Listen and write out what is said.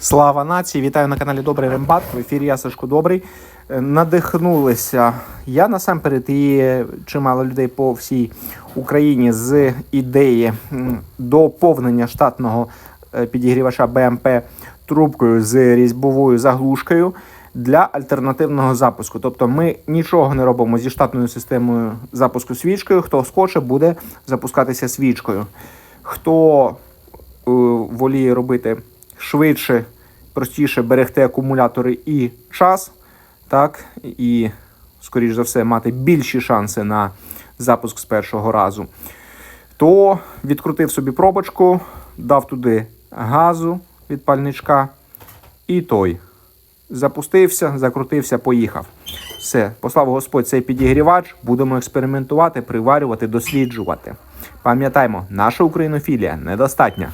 Слава нації! Вітаю на каналі Добрий Рембат. В ефірі я Сашко Добрий. Е, Надихнулися я насамперед і чимало людей по всій Україні з ідеї доповнення штатного е, підігрівача БМП трубкою з різьбовою заглушкою для альтернативного запуску. Тобто ми нічого не робимо зі штатною системою запуску свічкою. Хто схоче, буде запускатися свічкою. Хто е, воліє робити швидше, простіше берегти акумулятори і час, так, і, скоріш за все, мати більші шанси на запуск з першого разу, то відкрутив собі пробочку, дав туди газу від пальничка, і той запустився, закрутився, поїхав. Все, послав Господь цей підігрівач. Будемо експериментувати, приварювати, досліджувати. Пам'ятаймо, наша українофілія недостатня.